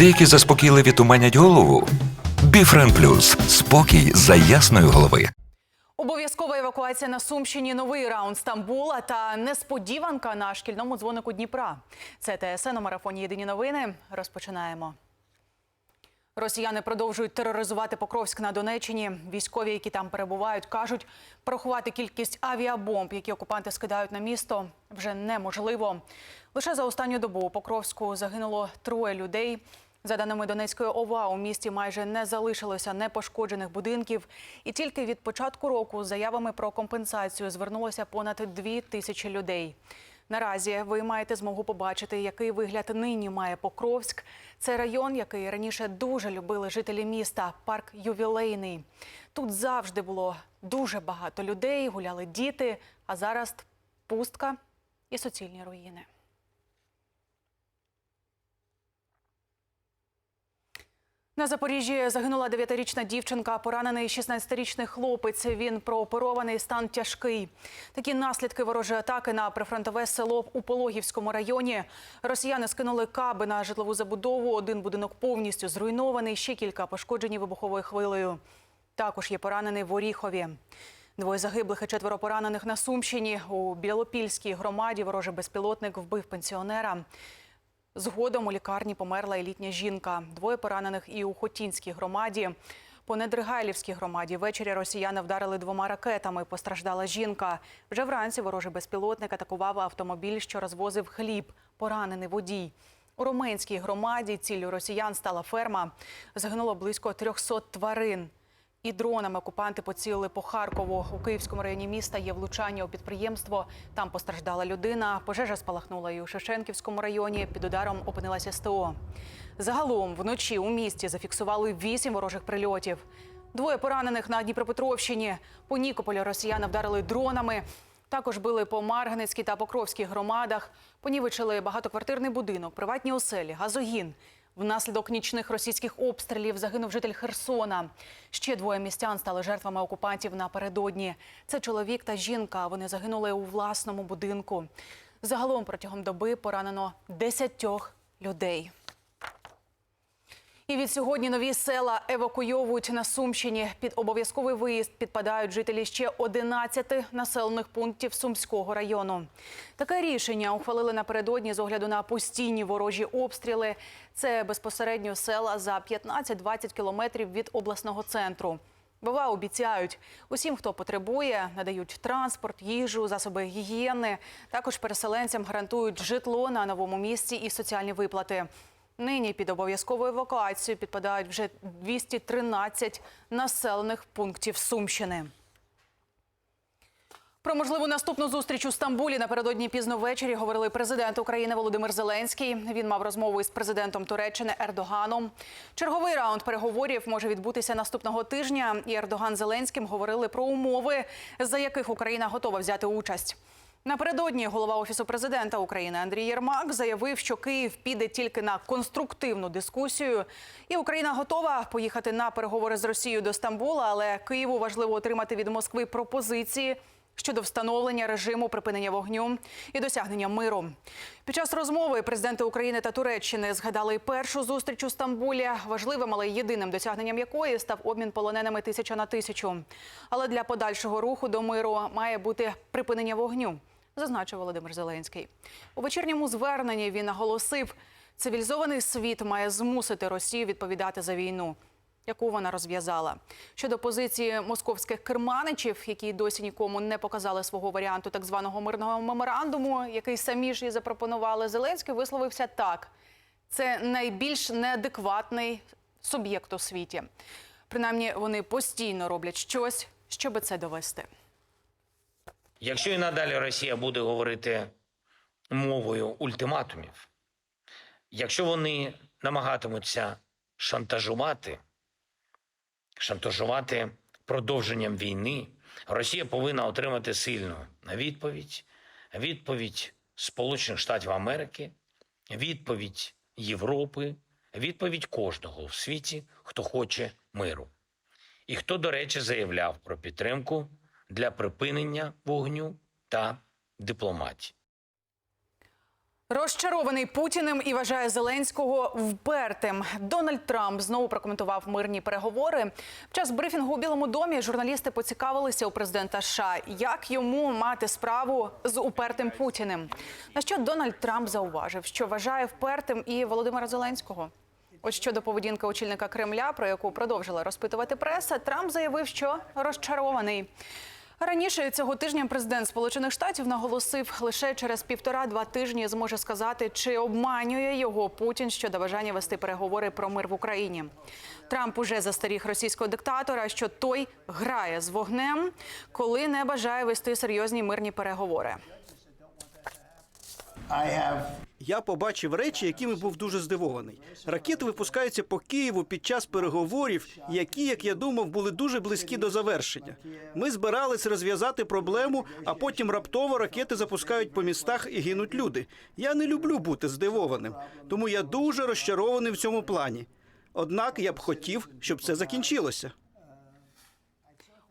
Деякі заспокійливі туманять голову. Біфрен Плюс спокій за ясної голови. Обов'язкова евакуація на Сумщині, новий раунд Стамбула та несподіванка на шкільному дзвонику Дніпра. Це ТСН у марафоні Єдині новини. Розпочинаємо. Росіяни продовжують тероризувати Покровськ на Донеччині. Військові, які там перебувають, кажуть, порахувати кількість авіабомб, які окупанти скидають на місто, вже неможливо. Лише за останню добу у Покровську загинуло троє людей. За даними Донецької ОВА, у місті майже не залишилося непошкоджених будинків. І тільки від початку року заявами про компенсацію звернулося понад дві тисячі людей. Наразі ви маєте змогу побачити, який вигляд нині має Покровськ. Це район, який раніше дуже любили жителі міста, парк ювілейний. Тут завжди було дуже багато людей, гуляли діти, а зараз пустка і суцільні руїни. На Запоріжжі загинула 9-річна дівчинка, поранений 16-річний хлопець. Він прооперований, стан тяжкий. Такі наслідки ворожої атаки на прифронтове село у Пологівському районі. Росіяни скинули каби на житлову забудову. Один будинок повністю зруйнований, ще кілька пошкоджені вибуховою хвилею. Також є поранений в Оріхові. Двоє загиблих і четверо поранених на Сумщині. У Білопільській громаді ворожий безпілотник вбив пенсіонера. Згодом у лікарні померла і літня жінка. Двоє поранених і у Хотінській громаді. По Недригайлівській громаді ввечері росіяни вдарили двома ракетами. Постраждала жінка. Вже вранці ворожий безпілотник атакував автомобіль, що розвозив хліб. Поранений водій. У Роменській громаді ціллю росіян стала ферма. Загинуло близько 300 тварин. І дронами окупанти поцілили по Харкову. У Київському районі міста є влучання у підприємство. Там постраждала людина. Пожежа спалахнула і у Шевченківському районі. Під ударом опинилася СТО. Загалом вночі у місті зафіксували вісім ворожих прильотів. Двоє поранених на Дніпропетровщині. По Нікополі росіяни вдарили дронами. Також били по Марганецькій та Покровській громадах. Понівечили багатоквартирний будинок, приватні оселі, газогін. Внаслідок нічних російських обстрілів загинув житель Херсона. Ще двоє містян стали жертвами окупантів напередодні. Це чоловік та жінка. Вони загинули у власному будинку. Загалом протягом доби поранено десятьох людей. І від сьогодні нові села евакуйовують на Сумщині. Під обов'язковий виїзд підпадають жителі ще 11 населених пунктів Сумського району. Таке рішення ухвалили напередодні з огляду на постійні ворожі обстріли. Це безпосередньо села за 15-20 кілометрів від обласного центру. Бува обіцяють усім, хто потребує, надають транспорт, їжу, засоби гігієни. Також переселенцям гарантують житло на новому місці і соціальні виплати. Нині під обов'язкову евакуацію підпадають вже 213 населених пунктів Сумщини. Про можливу наступну зустріч у Стамбулі напередодні пізно ввечері говорили президент України Володимир Зеленський. Він мав розмову із президентом Туреччини Ердоганом. Черговий раунд переговорів може відбутися наступного тижня. І Ердоган Зеленським говорили про умови, за яких Україна готова взяти участь. Напередодні голова офісу президента України Андрій Єрмак заявив, що Київ піде тільки на конструктивну дискусію, і Україна готова поїхати на переговори з Росією до Стамбула. Але Києву важливо отримати від Москви пропозиції щодо встановлення режиму припинення вогню і досягнення миру. Під час розмови президенти України та Туреччини згадали першу зустріч у Стамбулі, важливим, але єдиним досягненням якої став обмін полоненими тисяча на тисячу. Але для подальшого руху до миру має бути припинення вогню, зазначив Володимир Зеленський. У вечірньому зверненні він наголосив, цивілізований світ має змусити Росію відповідати за війну яку вона розв'язала. Щодо позиції московських керманичів, які досі нікому не показали свого варіанту так званого мирного меморандуму, який самі ж і запропонували, Зеленський висловився так: це найбільш неадекватний суб'єкт у світі. Принаймні, вони постійно роблять щось, щоб це довести. Якщо і надалі Росія буде говорити мовою ультиматумів, якщо вони намагатимуться шантажувати, шантажувати продовженням війни, Росія повинна отримати сильну відповідь, відповідь Сполучених Штатів Америки, відповідь Європи, відповідь кожного в світі, хто хоче миру. І хто, до речі, заявляв про підтримку для припинення вогню та дипломатії. Розчарований Путіним і вважає Зеленського впертим. Дональд Трамп знову прокоментував мирні переговори. В час брифінгу у Білому домі журналісти поцікавилися у президента США, як йому мати справу з упертим Путіним. На що Дональд Трамп зауважив, що вважає впертим і Володимира Зеленського. От щодо поведінки очільника Кремля, про яку продовжила розпитувати преса, Трамп заявив, що розчарований. Раніше цього тижня президент Сполучених Штатів наголосив, лише через півтора-два тижні зможе сказати, чи обманює його Путін щодо бажання вести переговори про мир в Україні. Трамп уже застеріг російського диктатора, що той грає з вогнем, коли не бажає вести серйозні мирні переговори. I have Я побачив речі, якими був дуже здивований. Ракети випускаються по Києву під час переговорів, які, як я думав, були дуже близькі до завершення. Ми збирались розв'язати проблему, а потім раптово ракети запускають по містах і гинуть люди. Я не люблю бути здивованим, тому я дуже розчарований в цьому плані. Однак я б хотів, щоб це закінчилося.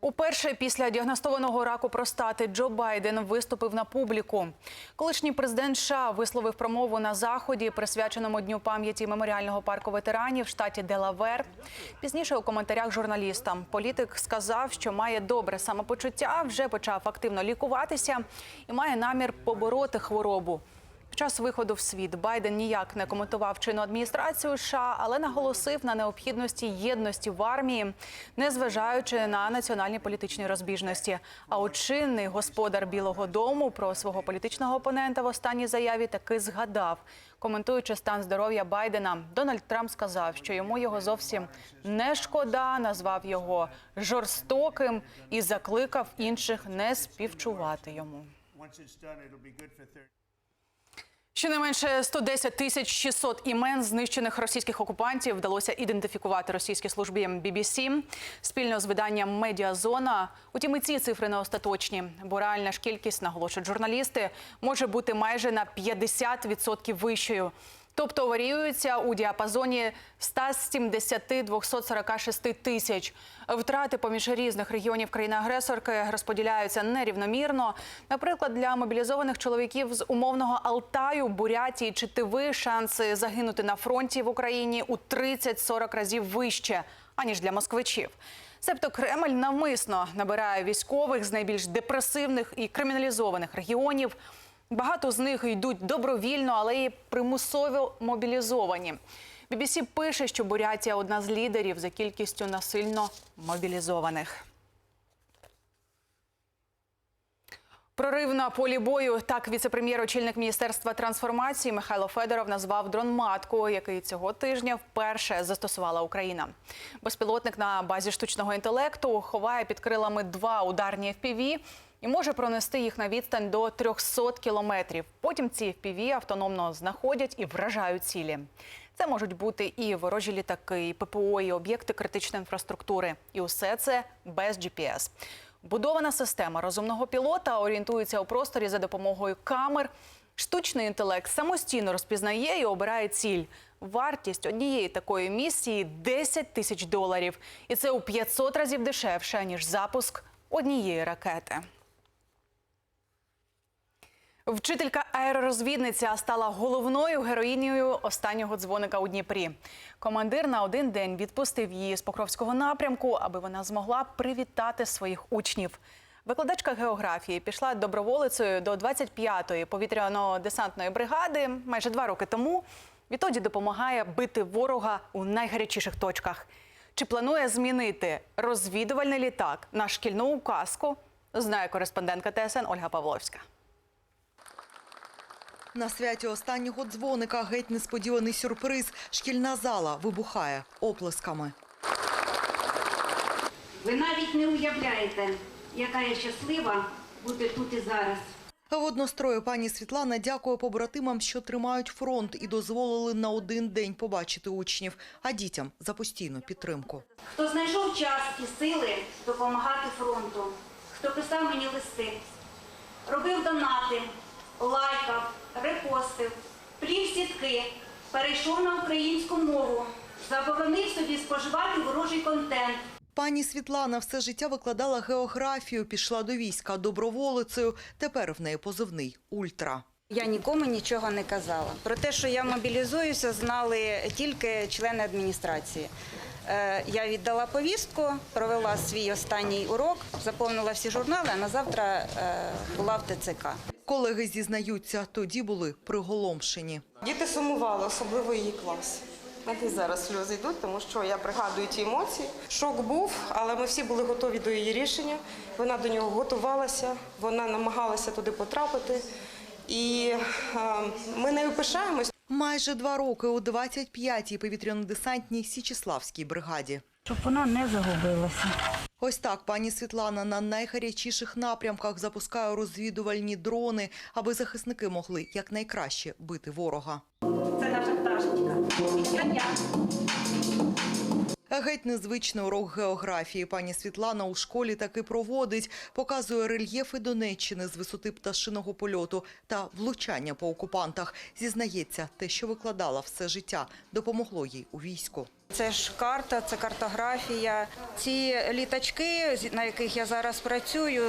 Уперше після діагностованого раку простати Джо Байден виступив на публіку. Колишній президент США висловив промову на заході, присвяченому дню пам'яті меморіального парку ветеранів в штаті Делавер. Пізніше у коментарях журналістам політик сказав, що має добре самопочуття, вже почав активно лікуватися і має намір побороти хворобу. В час виходу в світ Байден ніяк не коментував чинну адміністрацію США, але наголосив на необхідності єдності в армії, незважаючи на національні політичні розбіжності. А от чинний господар Білого Дому про свого політичного опонента в останній заяві таки згадав. Коментуючи стан здоров'я Байдена, Дональд Трамп сказав, що йому його зовсім не шкода, назвав його жорстоким і закликав інших не співчувати йому. Щонайменше 110 тисяч 600 імен знищених російських окупантів вдалося ідентифікувати російській службі BBC спільно з виданням Медіазона. Утім, і ці цифри не остаточні, бо реальна ж кількість, наголошують журналісти, може бути майже на 50% вищою. Тобто варіюються у діапазоні 170-246 тисяч. Втрати поміж різних регіонів країни-агресорки розподіляються нерівномірно. Наприклад, для мобілізованих чоловіків з умовного Алтаю, Бурятії чи Тиви шанси загинути на фронті в Україні у 30-40 разів вище аніж для москвичів. Себто Кремль навмисно набирає військових з найбільш депресивних і криміналізованих регіонів. Багато з них йдуть добровільно, але і примусово мобілізовані. BBC пише, що Бурятія одна з лідерів за кількістю насильно мобілізованих. Прорив на полі бою. Так, віце-прем'єр, очільник міністерства трансформації Михайло Федоров назвав дрон матку, який цього тижня вперше застосувала Україна. Безпілотник на базі штучного інтелекту ховає під крилами два ударні FPV і може пронести їх на відстань до 300 кілометрів. Потім ці FPV автономно знаходять і вражають цілі. Це можуть бути і ворожі літаки, і ППО, і об'єкти критичної інфраструктури. І усе це без GPS. Будована система розумного пілота орієнтується у просторі за допомогою камер. Штучний інтелект самостійно розпізнає і обирає ціль. Вартість однієї такої місії 10 тисяч доларів. І це у 500 разів дешевше, ніж запуск однієї ракети. Вчителька аеророзвідниця стала головною героїнею останнього дзвоника у Дніпрі. Командир на один день відпустив її з Покровського напрямку, аби вона змогла привітати своїх учнів. Викладачка географії пішла доброволицею до 25-ї повітряно-десантної бригади майже два роки тому. Відтоді допомагає бити ворога у найгарячіших точках. Чи планує змінити розвідувальний літак на шкільну указку? Знає кореспондентка ТСН Ольга Павловська. На святі останнього дзвоника геть несподіваний сюрприз. Шкільна зала вибухає оплесками. Ви навіть не уявляєте, яка я щаслива бути тут і зараз. В однострою пані Світлана дякує побратимам, що тримають фронт і дозволили на один день побачити учнів, а дітям за постійну підтримку. Хто знайшов час і сили допомагати фронту, хто писав мені листи, робив донати, лайкав, репостив, плів сітки, перейшов на українську мову, заборонив собі споживати ворожий контент. Пані Світлана все життя викладала географію, пішла до війська доброволицею. Тепер в неї позивний «Ультра». Я нікому нічого не казала. Про те, що я мобілізуюся, знали тільки члени адміністрації. Е, Я віддала повістку, провела свій останній урок, заповнила всі журнали, а на завтра е, була в ТЦК. Колеги зізнаються, тоді були приголомшені. Діти сумували, особливо її клас. Навіть і зараз сльози йдуть, тому що я пригадую ті емоції. Шок був, але ми всі були готові до її рішення. Вона до нього готувалася, вона намагалася туди потрапити. І е, ми нею пишаємось. Майже два роки у 25-й повітряно-десантній Січеславській бригаді. Щоб вона не загубилася. Ось так пані Світлана на найгарячіших напрямках запускає розвідувальні дрони, аби захисники могли якнайкраще бити ворога. Це наша пташечка. Геть незвичний урок географії. Пані Світлана у школі таки проводить, показує рельєфи Донеччини з висоти пташиного польоту та влучання по окупантах. Зізнається, те, що викладала все життя, допомогло їй у війську. Це ж карта, це картографія. Ці літачки, на яких я зараз працюю,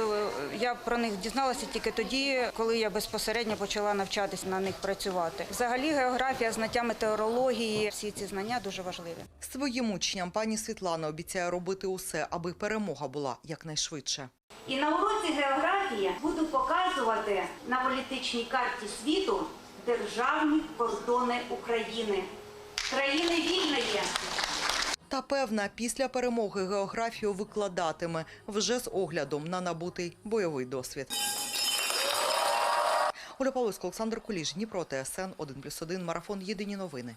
я про них дізналася тільки тоді, коли я безпосередньо почала навчатися на них працювати. Взагалі, географія, знаття метеорології, всі ці знання дуже важливі. Своїм учням пані Світлана обіцяє робити усе, аби перемога була якнайшвидше. І на уроці географії буду показувати на політичній карті світу державні кордони України. Країни вільної. Та певна, після перемоги географію викладатиме вже з оглядом на набутий бойовий досвід. Оля Павловська, Олександр Куліш, Дніпро, ТСН 1+,1, Марафон. Єдині новини.